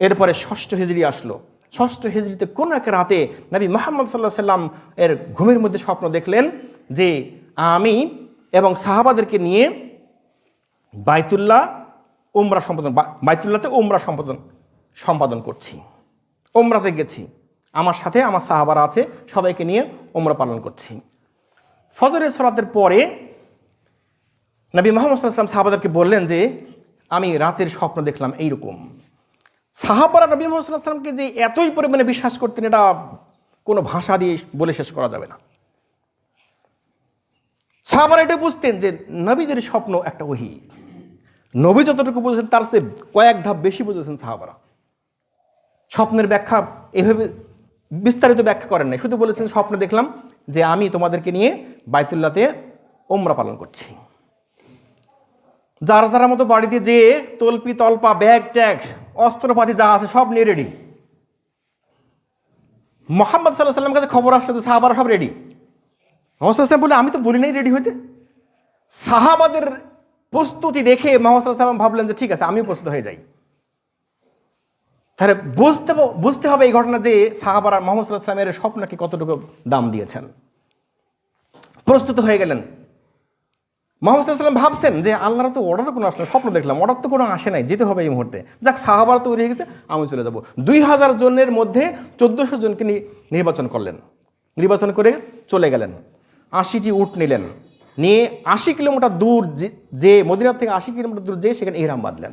এরপরে ষষ্ঠ হিজড়ি আসলো। ষষ্ঠ হিজড়িতে কোনো এক রাতে নবী মোহাম্মদ সাল্লাহ সাল্লাম এর ঘুমের মধ্যে স্বপ্ন দেখলেন যে আমি এবং সাহাবাদেরকে নিয়ে বাইতুল্লাহ উমরা সম্পাদন বাইতুল্লাতে উমরা সম্পাদন সম্পাদন করছি। উমরাতে গেছি। আমার সাথে আমার সাহাবারা আছে, সবাইকে নিয়ে উমরা পালন করছি। ফজরের সরাতের পরে নবী মোহাম্মদ সাল্লাম সাহাবাদেরকে বললেন যে, আমি রাতের স্বপ্ন দেখলাম এইরকম। সাহাবারা নবী মোহাম্মদ সাল্লাহ যে এতই পরিমাণে বিশ্বাস করতেন, এটা কোনো ভাষা দিয়ে বলে শেষ করা যাবে না। সাহাবারা এটা বুঝতেন যে নবীদের স্বপ্ন একটা ওহি। নবী যতটুকু বুঝেছেন, তার চেয়ে কয়েক ধাপ বেশি বুঝেছেন সাহাবারা। স্বপ্নের ব্যাখ্যা এভাবে বিস্তারিত ব্যাখ্যা করেন নাই। শুধু বলেছেন, স্বপ্নে দেখলাম যে আমি তোমাদেরকে নিয়ে বাইতুল্লাতে ওমরা পালন করছি। যার যারা মতো বাড়িতে যে তলপি, তলপা, ব্যাগ, ট্যাগ, অস্ত্রপাতি যা আছে সব নিয়ে রেডি মোহাম্মদ সাল্লাহ সাল্লাম কাছে খবর আসছে যে সাহাবারা সব রেডি মোহাম্মদ বলে, আমি তো বলি নাই রেডি হইতে? সাহাবাদের প্রস্তুতি দেখে মোহাম্মদ ভাবলেন যে, ঠিক আছে, আমিও প্রস্তুত হয়ে যাই। তাহলে বুঝতে বুঝতে হবে এই ঘটনা যে সাহাবারা মোহাম্মদ সাল্লাহ সাল্লামের স্বপ্নকে কতটুকু দাম দিয়েছেন। প্রস্তুত হয়ে গেলেন। মোহাম্মদ সাল্লাম ভাবছেন যে আল্লাহর তো অর্ডার কোনো আসলে স্বপ্ন দেখলাম অর্ডার তো কোনো আসে নাই, যেতে হবে এই মুহূর্তে। যাক, সাহাবার তৈরি হয়ে গেছে, আমি চলে যাব। দুই হাজার জনের মধ্যে চোদ্দোশো জনকে নির্বাচন করলেন। নির্বাচন করে চলে গেলেন। আশিটি উট নিলেন। নিয়ে আশি কিলোমিটার দূর যে মদিনার থেকে আশি কিলোমিটার দূর যেয়ে সেখানে ইহরাম বাঁধলেন।